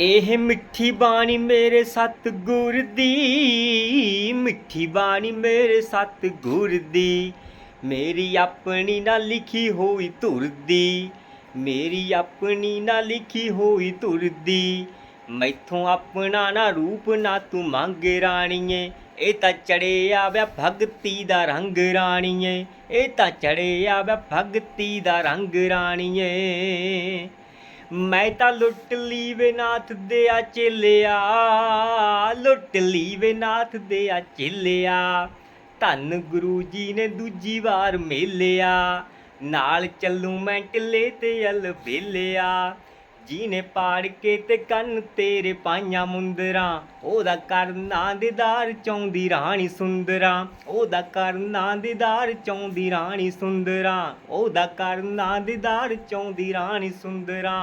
ਇਹ ਮਿੱਠੀ ਬਾਣੀ ਮੇਰੇ ਸਤਿਗੁਰ ਦੀ, ਮਿੱਠੀ ਬਾਣੀ ਮੇਰੇ ਸਤਿਗੁਰ ਦੀ। ਮੇਰੀ ਆਪਣੀ ਨਾ ਲਿਖੀ ਹੋਈ ਧੁਰ ਦੀ, ਮੇਰੀ ਆਪਣੀ ਨਾ ਲਿਖੀ ਹੋਈ ਧੁਰ ਦੀ। ਮੈਥੋਂ ਆਪਣਾ ਨਾ ਰੂਪ ਨਾ ਤੂੰ ਮੰਗ ਰਾਣੀਏ, ਇਹ ਤਾਂ ਚੜਿਆ ਵੇ ਭਗਤੀ ਦਾ ਰੰਗ ਰਾਣੀਏ, ਇਹ ਤਾਂ ਚੜਿਆ ਵੇ ਭਗਤੀ ਦਾ ਰੰਗ ਰਾਣੀਏ। ਮੈਂ ਤਾਂ ਲੁੱਟ ਲਈ ਵੇ ਨਾਥ ਦੇ ਆ ਚੇਲਿਆ, ਲੁੱਟ ਲਈ ਵੇ ਨਾਥ ਦੇ ਆ ਚੇਲਿਆ। ਧੰਨ ਗੁਰੂ ਜੀ ਨੇ ਦੂਜੀ ਵਾਰ ਮੇਲਿਆ, ਨਾਲ ਚੱਲੂ ਮੈਂ ਟਿੱਲੇ ਤੇ ਅਲ ਵੇਲਿਆ ਜੀ ਨੇ ਪਾੜ ਕੇ ਤੇ ਕੰਨ ਤੇਰੇ ਪਾਈਆਂ ਮੁੰਦਰਾ। ਉਹਦਾ ਕਰਨਾ ਦੀਦਾਰ ਚਾਉਂਦੀ ਰਾਣੀ ਸੁੰਦਰਾਂ। ਉਹਦਾ ਕਰਨਾ ਦੀਦਾਰ ਚਾਉਂਦੀ ਰਾਣੀ ਸੁੰਦਰਾਂ। ਉਹਦਾ ਕਰਨਾ ਦੀਦਾਰ ਚਾਉਂਦੀ ਰਾਣੀ ਸੁੰਦਰਾ।